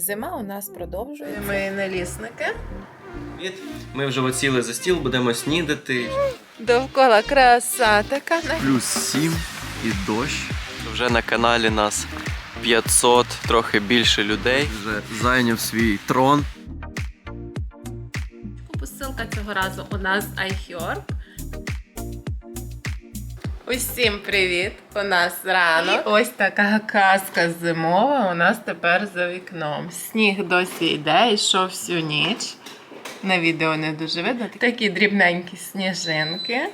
Зима у нас продовжується. Ми налісники. Ми вже оціли за стіл, будемо снідати. Довкола краса така. Плюс 7 і дощ. Вже на каналі нас 500, трохи більше людей. Вже зайняв свій трон. Посилка цього разу у нас iHerb. Усім привіт! У нас ранок. Ось така казка зимова у нас тепер за вікном. Сніг досі йде, йшов всю ніч. На відео не дуже видно. Такі дрібненькі сніжинки.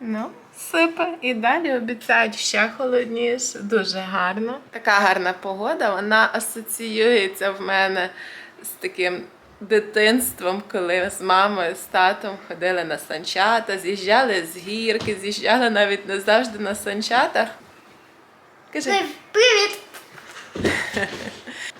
Ну, сипе. І далі обіцяють ще холодніше. Дуже гарно. Така гарна погода, вона асоціюється в мене з таким дитинством, коли з мамою, з татом ходили на санчата, з'їжджали з гірки, з'їжджали навіть не завжди на санчатах. Кажи, Привіт!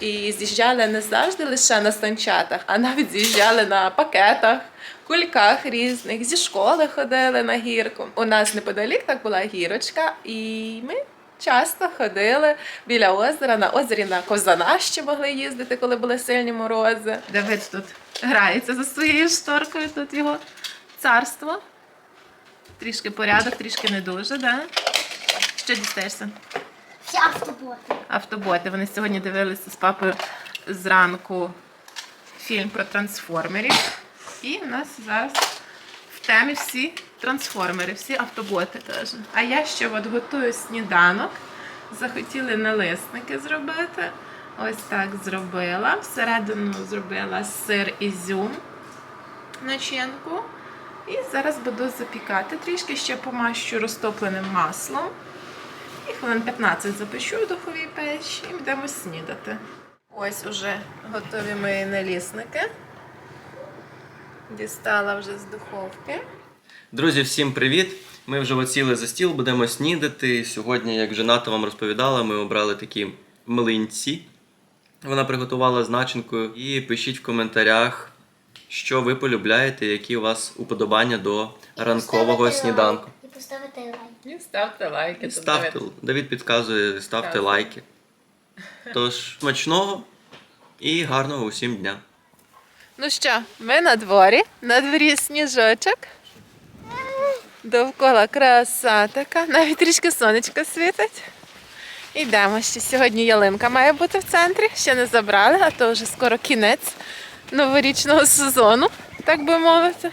і з'їжджали не завжди лише на санчатах, а навіть з'їжджали на пакетах, кульках різних. Зі школи ходили на гірку. У нас неподалік так була гірочка, і ми часто ходили біля озера. На озері на Козана ще могли їздити, коли були сильні морози. Давид тут грається за своєю шторкою, тут його царство. Трішки порядок, трішки не дуже, да? Що дістаєшся? Всі автоботи. автоботи. Вони сьогодні дивилися з папою зранку фільм про трансформерів. І в нас зараз в темі всі трансформери, всі автоботи теж. А я ще от готую сніданок. Захотіли налисники зробити. Ось так зробила. Всередину зробила сир ізюм начинку. І зараз буду запікати трішки ще помащу розтопленим маслом. І хвилин 15 запечу в духовій печі і будемо снідати. Ось уже готові мої налісники. Дістала вже з духовки. Друзі, всім привіт! Ми вже оціли за стіл, будемо снідати. Сьогодні, як вже Ната вам розповідала, ми обрали такі млинці. Вона приготувала з начинкою. І пишіть в коментарях, що ви полюбляєте, які у вас уподобання до ранкового сніданку. лайк. І поставити лайк. І ставте лайки. Ставте, Давід підказує, ставте лайки. Тож, смачного і гарного усім дня. Ну що, ми на дворі, на дворі сніжочок. Довкола краса така, навіть трішки сонечко світить. Йдемо ще. Сьогодні ялинка має бути в центрі. Ще не забрали, а то вже скоро кінець новорічного сезону, так би мовити.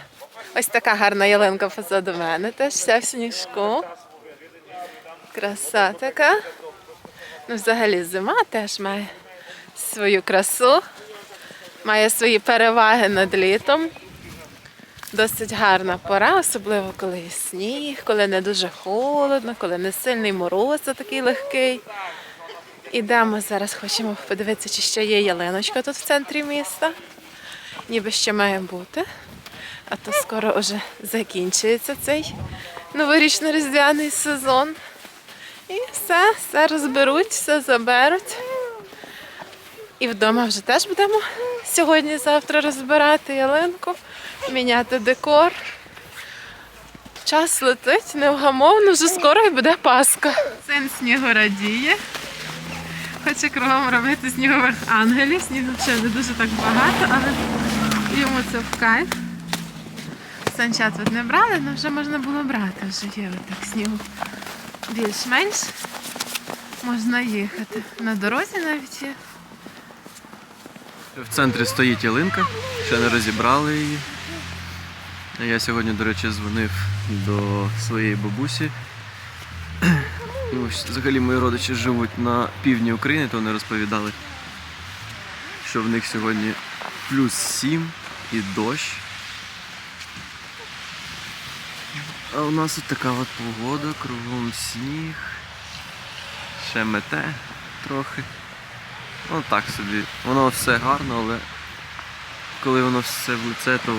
Ось така гарна ялинка позаду мене, теж вся в сніжку. Краса така. Ну, взагалі, зима теж має свою красу має свої переваги над літом. Досить гарна пора, особливо коли є сніг, коли не дуже холодно, коли не сильний мороз а такий легкий. Ідемо зараз, хочемо подивитися, чи ще є ялиночка тут в центрі міста. Ніби ще має бути. А то скоро вже закінчується цей новорічно-різдвяний сезон. І все, все розберуть, все заберуть. І вдома вже теж будемо сьогодні-завтра розбирати ялинку, міняти декор. Час летить невгамовно, вже скоро і буде Пасха. Син снігу радіє. Хоче кругом робити снігових ангелів. Снігу ще не дуже так багато, але йому це в кайф. Санчат от не брали, але вже можна було брати. Вже є так снігу більш-менш. Можна їхати. На дорозі навіть є. В центрі стоїть ялинка, ще не розібрали її. Я сьогодні, до речі, дзвонив до своєї бабусі. Ну, Взагалі мої родичі живуть на півдні України, то вони розповідали, що в них сьогодні плюс 7 і дощ. А у нас от така от погода, кругом сніг, ще мете трохи. Ну так собі. Воно все гарно, але коли воно все в лице, то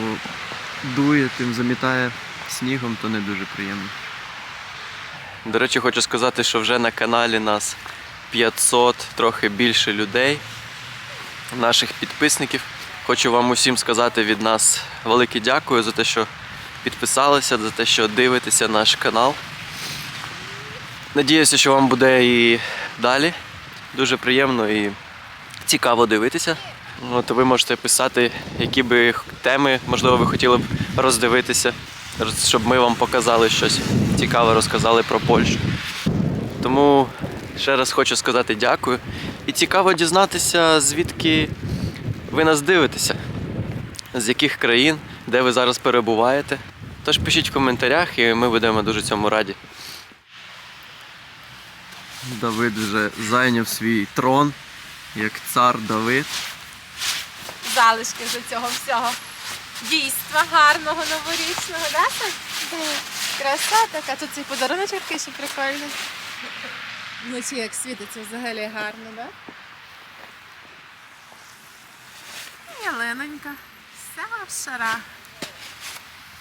дує, тим замітає снігом, то не дуже приємно. До речі, хочу сказати, що вже на каналі нас 500, трохи більше людей, наших підписників. Хочу вам усім сказати від нас велике дякую за те, що підписалися, за те, що дивитеся наш канал. Надіюся, що вам буде і далі. Дуже приємно і цікаво дивитися. От ви можете писати, які би теми, можливо, ви хотіли б роздивитися, щоб ми вам показали щось цікаве, розказали про Польщу. Тому ще раз хочу сказати дякую. І цікаво дізнатися, звідки ви нас дивитеся, з яких країн, де ви зараз перебуваєте. Тож пишіть в коментарях, і ми будемо дуже цьому раді. Давид вже зайняв свій трон, як цар Давид. Залишки вже цього всього дійства гарного новорічного, да? Сань? Краса така, тут цей подарунок ще прикольний. Вночі як світиться взагалі гарно, да? Ялинонька, вся.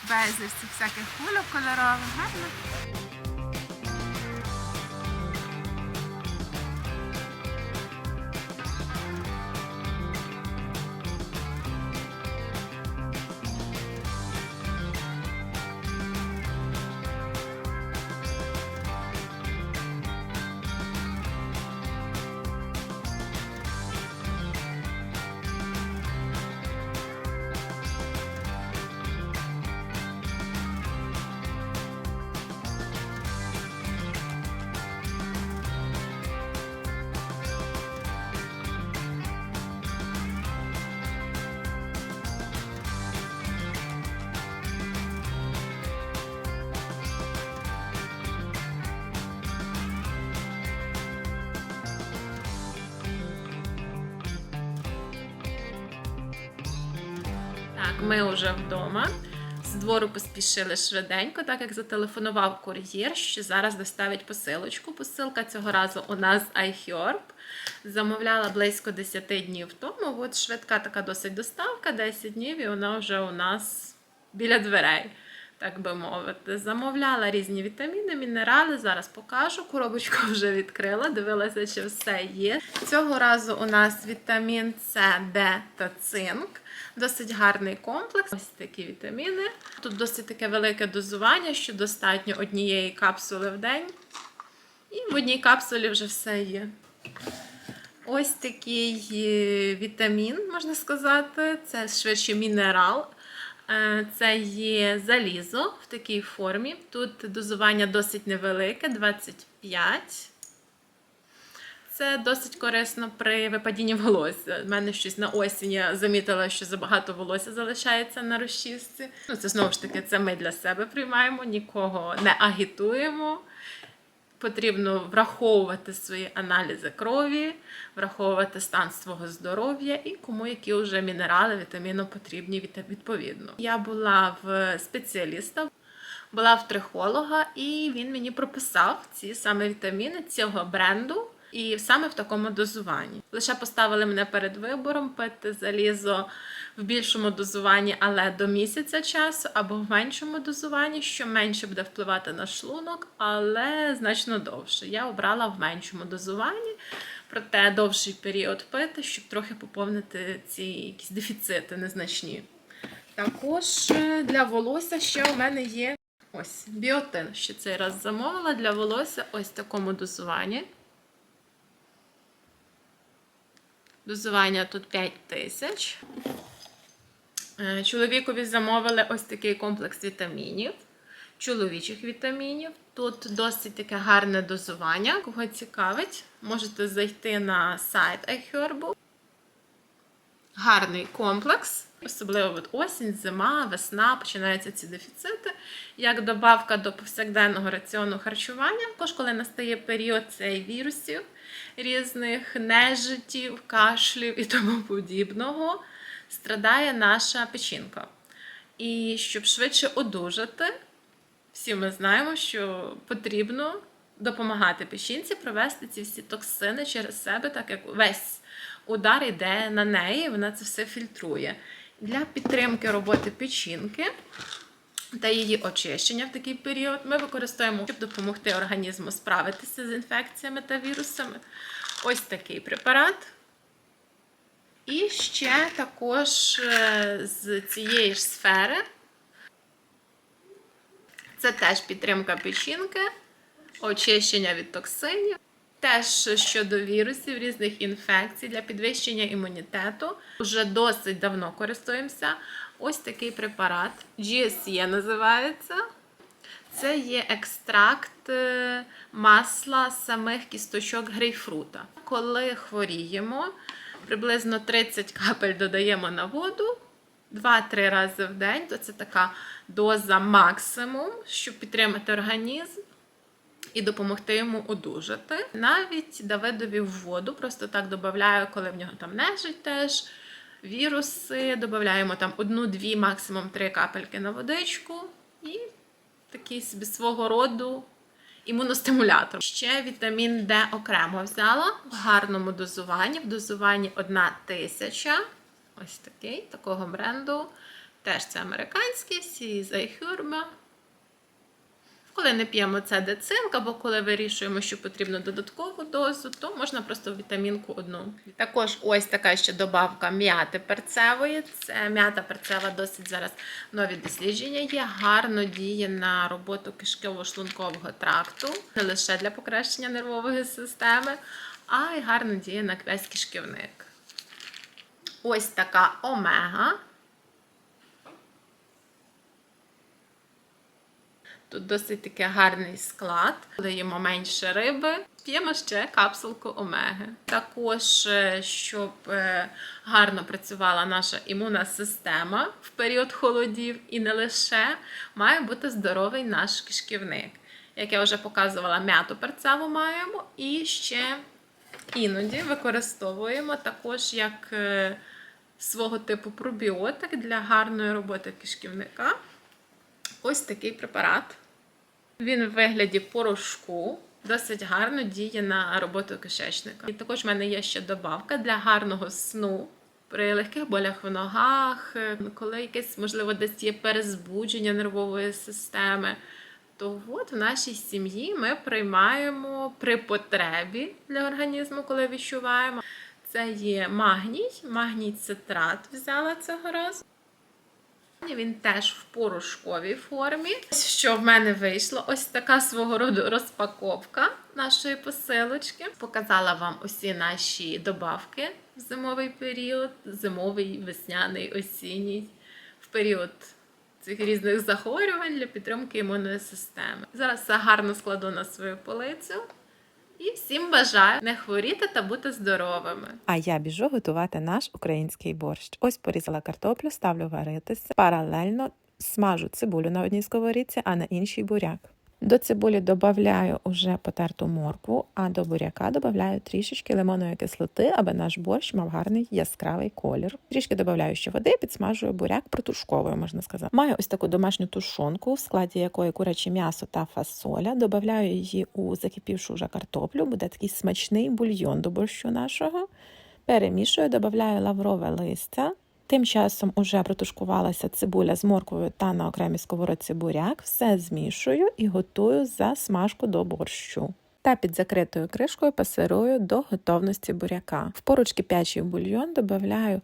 Безліч цих всяких кульок кольорових, гарно. Ми вже вдома. З двору поспішили швиденько, так як зателефонував кур'єр, що зараз доставить посилочку. Посилка цього разу у нас iHerb. Замовляла близько 10 днів тому. От швидка така досить доставка, 10 днів, і вона вже у нас біля дверей, так би мовити. Замовляла різні вітаміни, мінерали. Зараз покажу. Коробочку вже відкрила, дивилася, чи все є. Цього разу у нас вітамін С, Д та цинк. Досить гарний комплекс. Ось такі вітаміни. Тут досить таке велике дозування, що достатньо однієї капсули в день. І в одній капсулі вже все є. Ось такий е, вітамін, можна сказати. Це швидше мінерал. Е, Це є залізо в такій формі. Тут дозування досить невелике 25. Це досить корисно при випадінні волосся. У мене щось на осінь я замітила, що забагато волосся залишається на розчісці. Ну, це знову ж таки, це ми для себе приймаємо, нікого не агітуємо. Потрібно враховувати свої аналізи крові, враховувати стан свого здоров'я і кому які вже мінерали, вітаміни потрібні відповідно. Я була в спеціаліста, була в трихолога, і він мені прописав ці саме вітаміни цього бренду. І саме в такому дозуванні. Лише поставили мене перед вибором пити залізо в більшому дозуванні, але до місяця часу, або в меншому дозуванні, що менше буде впливати на шлунок, але значно довше. Я обрала в меншому дозуванні, проте довший період пити, щоб трохи поповнити ці якісь дефіцити незначні. Також е, для волосся ще у мене є ось біотин, що цей раз замовила для волосся ось в такому дозуванні. Дозування тут 5 тисяч. Е, Чоловікові замовили ось такий комплекс вітамінів, чоловічих вітамінів. Тут досить таке гарне дозування. Кого цікавить, можете зайти на сайт iHerb. Гарний комплекс, особливо от осінь, зима, весна, починаються ці дефіцити, як добавка до повсякденного раціону харчування. Також, коли настає період цей вірусів, різних нежиттів, кашлів і тому подібного, страдає наша печінка. І щоб швидше одужати, всі ми знаємо, що потрібно допомагати печінці провести ці всі токсини через себе, так як весь удар йде на неї, вона це все фільтрує. Для підтримки роботи печінки та її очищення в такий період ми використовуємо, щоб допомогти організму справитися з інфекціями та вірусами. Ось такий препарат. І ще також е, з цієї ж сфери це теж підтримка печінки, очищення від токсинів. Теж щодо вірусів, різних інфекцій для підвищення імунітету. Вже досить давно користуємося. Ось такий препарат. GSE називається. Це є екстракт е, масла самих кісточок грейпфрута. Коли хворіємо, приблизно 30 капель додаємо на воду 2-3 рази в день, то це така доза максимум, щоб підтримати організм і допомогти йому одужати. Навіть Давидові в воду просто так додаю, коли в нього там нежить теж. Віруси, додаємо там одну-дві, максимум три капельки на водичку і такий собі свого роду імуностимулятор. Ще вітамін Д окремо взяла в гарному дозуванні. В дозуванні 1 тисяча. Ось такий, такого бренду. Теж це американський, всі з iHerb. Коли не п'ємо це децинк, або коли вирішуємо, що потрібно додаткову дозу, то можна просто вітамінку одну. Також ось така ще добавка м'яти перцевої. Це м'ята перцева досить зараз нові дослідження є. Гарно діє на роботу кишково-шлункового тракту, не лише для покращення нервової системи, а й гарно діє на весь кишківник. Ось така омега. Тут досить таки гарний склад. Їмо менше риби, п'ємо ще капсулку омеги. Також, е, щоб е, гарно працювала наша імунна система в період холодів, і не лише має бути здоровий наш кишківник. Як я вже показувала, м'яту перцеву маємо і ще іноді використовуємо також як е, свого типу пробіотик для гарної роботи кишківника. Ось такий препарат. Він в вигляді порошку, досить гарно діє на роботу кишечника. І також в мене є ще добавка для гарного сну. При легких болях в ногах, коли якесь, можливо, десь є перезбудження нервової системи, то от в нашій сім'ї ми приймаємо при потребі для організму, коли відчуваємо. Це є магній, магній цитрат взяла цього разу. Він теж в порошковій формі. Що в мене вийшло? Ось така свого роду розпаковка нашої посилочки. Показала вам усі наші добавки в зимовий період, зимовий, весняний, осінній, в період цих різних захворювань для підтримки імунної системи. Зараз все гарно складу на свою полицю. І всім бажаю не хворіти та бути здоровими. А я біжу готувати наш український борщ. Ось порізала картоплю, ставлю варитися. Паралельно смажу цибулю на одній сковорідці, а на іншій буряк. До цибулі додаю уже потерту моркву, а до буряка додаю трішечки лимонної кислоти, аби наш борщ мав гарний яскравий колір. Трішки додаю ще води, підсмажую буряк протушковою, можна сказати. Маю ось таку домашню тушонку, в складі якої куряче м'ясо та фасоля. Додаю її у закипівшу вже картоплю. Буде такий смачний бульйон до борщу нашого. Перемішую, додаю лаврове листя. Тим часом уже протушкувалася цибуля з морквою та на окремій сковородці буряк. Все змішую і готую за смажку до борщу. Та під закритою кришкою пасирую до готовності буряка. В поруч кипячий бульйон додаю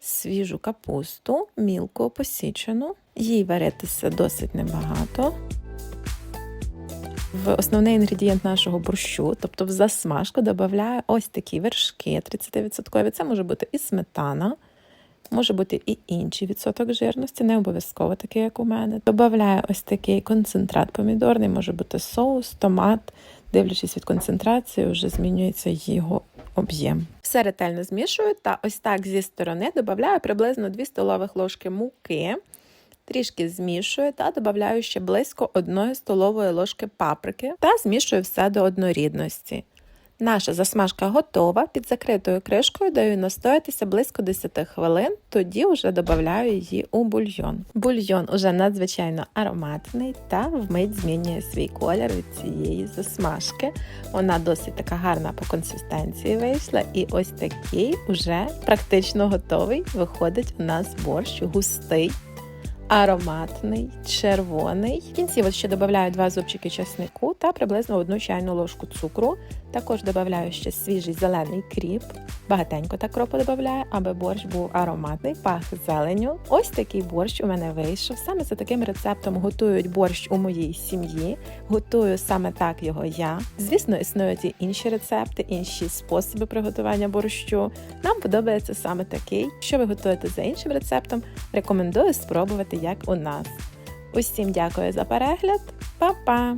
свіжу капусту, мілко посічену. Їй варитися досить небагато. В основний інгредієнт нашого борщу, тобто в засмажку, додаю ось такі вершки 30%. Це може бути і сметана, може бути і інший відсоток жирності, не обов'язково такий, як у мене. Добавляю ось такий концентрат помідорний, може бути соус, томат. Дивлячись від концентрації, вже змінюється його об'єм. Все ретельно змішую та ось так зі сторони додаю приблизно 2 столових ложки муки. Трішки змішую та додаю ще близько 1 столової ложки паприки та змішую все до однорідності. Наша засмажка готова. Під закритою кришкою даю настоятися близько 10 хвилин, тоді вже додаю її у бульйон. Бульйон уже надзвичайно ароматний та вмить змінює свій колір від цієї засмажки. Вона досить така гарна по консистенції вийшла, і ось такий уже практично готовий. Виходить у нас борщ густий. Ароматний, червоний. В кінці ще додаю два зубчики чеснику та приблизно одну чайну ложку цукру Також додаю ще свіжий зелений кріп. Багатенько так кропу додаю, аби борщ був ароматний, пах зеленю. Ось такий борщ у мене вийшов. Саме за таким рецептом готують борщ у моїй сім'ї. Готую саме так його я. Звісно, існують і інші рецепти, інші способи приготування борщу. Нам подобається саме такий. Якщо ви готуєте за іншим рецептом, рекомендую спробувати як у нас. Усім дякую за перегляд. Па-па!